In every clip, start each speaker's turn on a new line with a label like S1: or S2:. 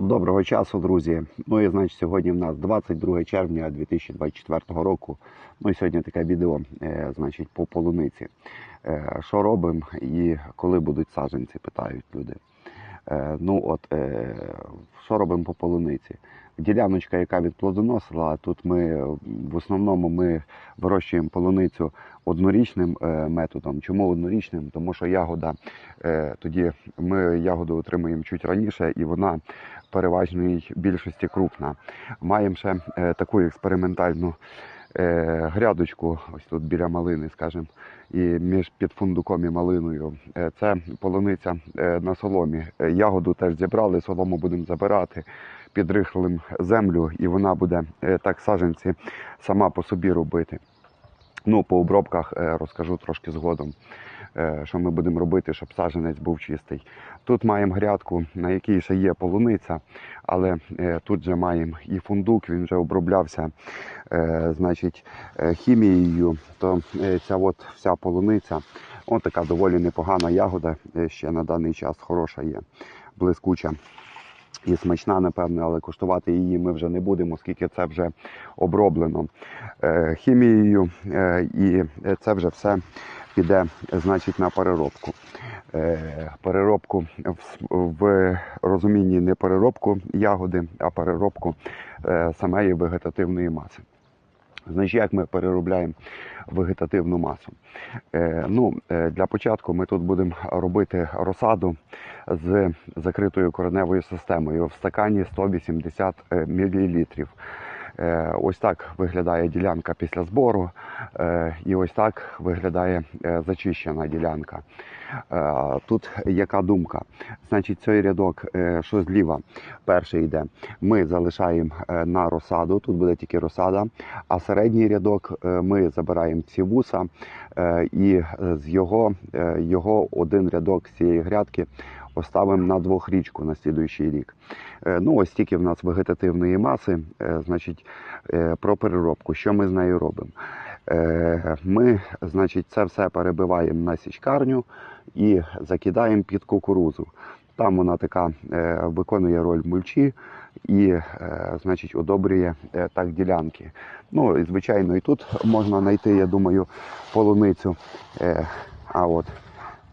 S1: Доброго часу, друзі. Ну і значить, сьогодні в нас 22 червня 2024 року. Ну і сьогодні таке відео, е, значить, по полуниці. Е, що робимо і коли будуть саджанці, питають люди. Е, ну от, що робимо по полуниці? Діляночка, яка відплодоносила, тут ми в основному ми вирощуємо полуницю однорічним методом. Чому однорічним? Тому що ягода тоді ми ягоду отримуємо чуть раніше, і вона переважній більшості крупна. Маємо ще е, таку експериментальну е, грядочку, ось тут біля малини, скажімо, і між під фундуком і малиною. Е, це полуниця на соломі. Ягоду теж зібрали, солому будемо забирати. Підрихлим землю, і вона буде так саджанці сама по собі робити. Ну, по обробках розкажу трошки згодом, що ми будемо робити, щоб саджанець був чистий. Тут маємо грядку, на якій ще є полуниця, але е, тут же маємо і фундук, він вже оброблявся е, значить, е, хімією. То е, ця от вся полуниця, от така доволі непогана ягода, е, ще на даний час хороша є, блискуча. І смачна, напевне, але коштувати її ми вже не будемо, оскільки це вже оброблено е, хімією, е, і це вже все піде, значить, на переробку. Е, переробку в, розумінні не переробку ягоди, а переробку е, самої вегетативної маси. Значить, як ми переробляємо вегетативну масу? Е, ну, для початку ми тут будемо робити розсаду з закритою кореневою системою в стакані 180 мл. Е, Ось так виглядає ділянка після збору, е, і ось так виглядає е, зачищена ділянка. Тут яка думка? Значить, цей рядок, що зліва перший йде, ми залишаємо на розсаду, тут буде тільки розсада, а середній рядок ми забираємо ці вуса і з його, його один рядок з цієї грядки оставимо на двохрічку на слідуючий рік. Е, Ну, ось тільки в нас вегетативної маси, е, значить, е, про переробку. Що ми з нею робимо? Ми, значить, це все перебиваємо на січкарню і закидаємо під кукурузу. Там вона така виконує роль мульчі і, значить, одобрює так ділянки. Ну, і, звичайно, і тут можна знайти, я думаю, полуницю. А от,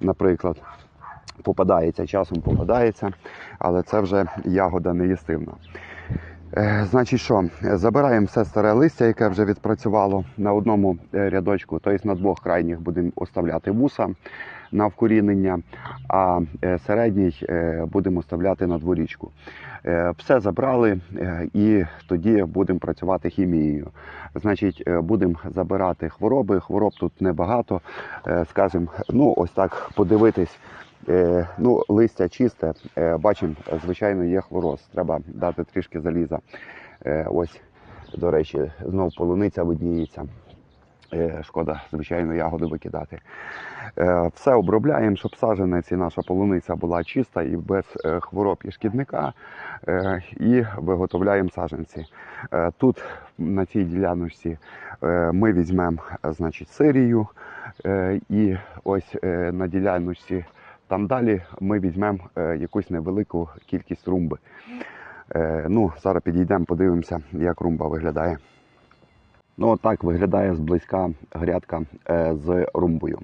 S1: наприклад, попадається, часом попадається, але це вже ягода неїстивна. Е, Значить, що забираємо все старе листя, яке вже відпрацювало на одному е, рядочку, тобто на двох крайніх будемо оставляти вуса на вкорінення, а е, середній будемо оставляти на дворічку. Все забрали і тоді будемо працювати хімією. Значить, будемо забирати хвороби. Хвороб тут небагато. Скажімо, ну ось так подивитись. Е, Ну, листя чисте, е, бачимо, звичайно, є хлороз. Треба дати трішки заліза. Е, Ось, до речі, знов полуниця видніється. Шкода, звичайно, ягоду викидати. Все обробляємо, щоб саджанець і наша полуниця була чиста і без хвороб і шкідника. І виготовляємо саджанці. Е, Тут на цій діляночці ми візьмемо значить, сирію. І ось на діляночці там далі ми візьмемо е, якусь невелику кількість румби. Е, Ну, зараз підійдемо, подивимося, як румба виглядає. Ну, отак так виглядає зблизька грядка е, з румбою.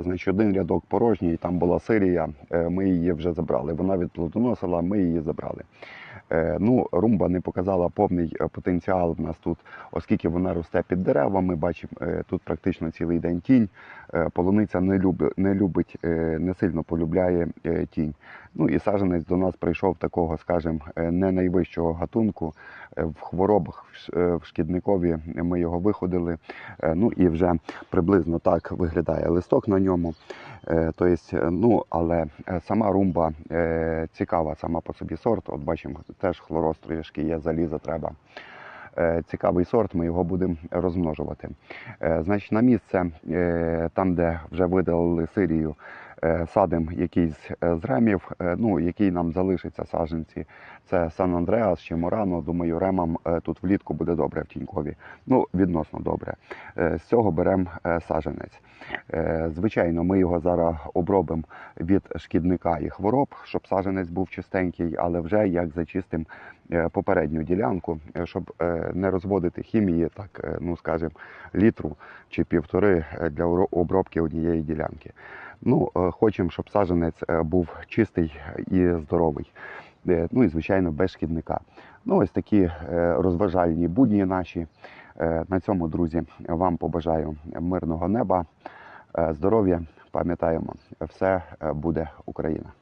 S1: Значить, один рядок порожній, там була сирія, ми її вже забрали. Вона відплодоносила, ми її забрали. Е, ну, румба не показала повний е, потенціал в нас тут, оскільки вона росте під деревами. Бачимо, е, тут практично цілий день тінь. Полуниця не любить, не любить, не сильно полюбляє тінь. Ну і саджанець до нас прийшов такого, скажімо, е, не найвищого гатунку. Е, В хворобах е, в шкідникові ми його виходили. Ну і вже приблизно так виглядає листок на ньому. Тобто, ну, але сама румба цікава сама по собі сорт. От бачимо, теж хлороз є, заліза треба. Цікавий сорт, ми його будемо розмножувати. Значить, на місце, там, де вже видалили сирію, садимо якийсь е, з ремів, е, ну, який нам залишиться саджанці. Це Сан Андреас чи Морано. Думаю, ремам е, тут влітку буде добре в тінькові. Ну, відносно добре. Е, З цього беремо е, саджанець. Е, Звичайно, ми його зараз обробимо від шкідника і хвороб, щоб саджанець був чистенький, але вже як зачистимо е, попередню ділянку, е, щоб е, не розводити хімії, так е, ну скажімо, літру чи півтори е, для обробки однієї ділянки. Ну, е, хочемо, щоб саджанець е, був чистий і здоровий. Е, Ну і звичайно, без шкідника. Ну, ось такі розважальні будні наші. На цьому, друзі, вам побажаю мирного неба, здоров'я. Пам'ятаємо, все буде Україна.